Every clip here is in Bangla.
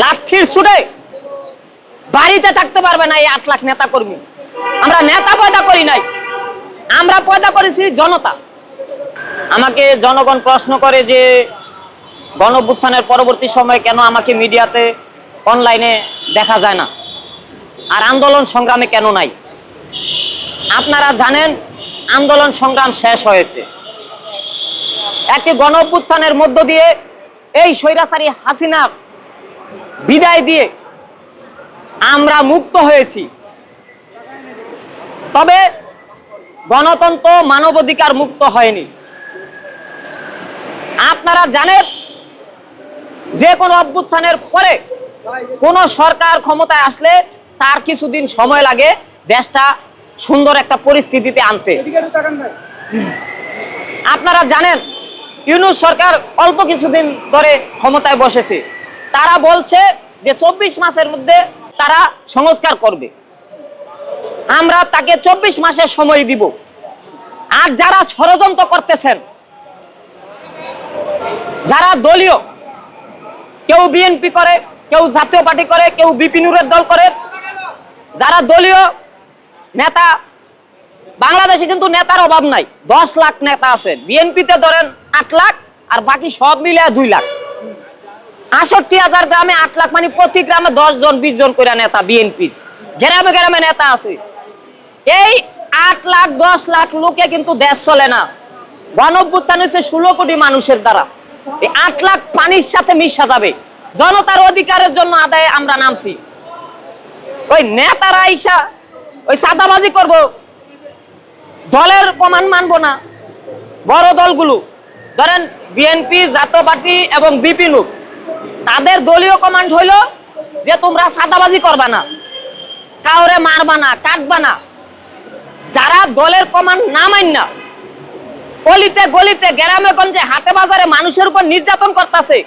লাঠির ছুটে বাড়িতে থাকতে পারবে না এই আট লাখ নেতা কর্মী। আমরা নেতা পয়দা করি নাই। আমরা পয়দা করেছি জনতা। আমাকে জনগণ প্রশ্ন করে যে গণভ্যুত্থানের পরবর্তী সময়ে কেন আমাকে মিডিয়াতে অনলাইনে দেখা যায় না? আর আন্দোলন সংগ্রামে কেন নাই? আপনারা জানেন, আন্দোলন সংগ্রাম শেষ হয়েছে। একটি গণ মধ্য দিয়ে এই স্বৈরাচারী হাসিনা বিদায় দিয়ে আমরা মুক্ত হয়েছি। তবে গণতন্ত্র মানবাধিকার মুক্ত হয়নি। আপনারা জানেন, যে কোনো অভ্যুত্থানের পরে কোন সরকার ক্ষমতায় আসলে তার কিছুদিন সময় লাগে দেশটা সুন্দর একটা পরিস্থিতিতে আনতে। আপনারা জানেন, ইউনুস সরকার অল্প কিছুদিন ধরে ক্ষমতায় বসেছে। তারা বলছে যে চব্বিশ মাসের মধ্যে তারা সংস্কার করবে। আমরা তাকে চব্বিশ মাসের সময় দিব। আর যারা ষড়যন্ত্র করতেছেন, যারা দলীয়, কেউ বিএনপি করে, কেউ জাতীয় পার্টি করে, কেউ বিপিনুরের দল করে, যারা দলীয় নেতা, বাংলাদেশে কিন্তু নেতার অভাব নাই। দশ লাখ নেতা আছে। বিএনপিতে ধরেন আট লাখ, আর বাকি সব মিলে দুই লাখ। আষট্টি হাজার গ্রামে আট লাখ মানে প্রতি গ্রামে দশ জন, বিশ জন করে নেতা বিএনপি গ্রামে গ্রামে নেতা আছে। এই আট লাখ, দশ লাখ লোকে কিন্তু দেশ চলে না। গণভ্যুত্থান হচ্ছে ষোলো কোটি মানুষের দ্বারা। এই আট লাখ পানির সাথে মিশা যাবে। জনতার অধিকারের জন্য আদায়ে আমরা নামছি। ওই নেতারা আইসা ওই সাদাবাজি করব। দলের প্রমাণ মানবো না। বড় দলগুলো, ধরেন বিএনপি, জাতীয় পার্টি এবং বিপিনু তাদের দলীয় কমান্ড হইল যে তোমরা সাদাবাজি করবা না, কাউরে মারবা না, কাটবা না। যারা দলের কমান্ড না মাইন না গলিতে গলিতে গ্রামে গঞ্জে হাতে বাজারে মানুষের উপর নির্যাতন করতেছে,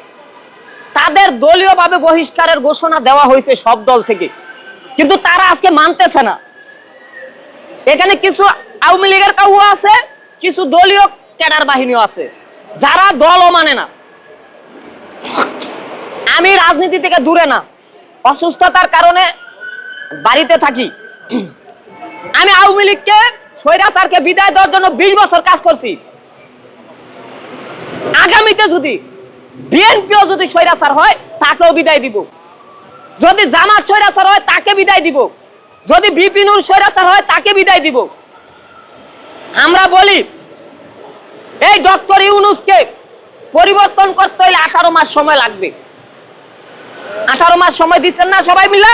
তাদের দলীয়ভাবে বহিষ্কারের ঘোষণা দেওয়া হয়েছে সব দল থেকে। কিন্তু তারা আজকে মানতেছে না। এখানে কিছু আওয়ামী লীগের কাউ আছে, কিছু দলীয় ক্যাডার বাহিনীও আছে, যারা দলও মানে না। আমি রাজনীতি থেকে দূরে না, অসুস্থতার কারণে বাড়িতে থাকি। আমি আওয়ামী লীগকে স্বৈরাচারকে বিদায় দেওয়ার জন্য বিশ বছর কাজ করছি। আগামীতে যদি বিএনপিও যদি স্বৈরাচার হয়, তাকেও বিদায় দিব। যদি জামাত স্বৈরাচার হয়, তাকে বিদায় দিব। যদি বিপিনুর স্বৈরাচার হয়, তাকে বিদায় দিব। আমরা বলি, এই ডক্টর ইউনুসকে পরিবর্তন করতে হলে আঠারো মাস সময় লাগবে। আঠারো মাস সময় দিচ্ছেন না সবাই মিলা?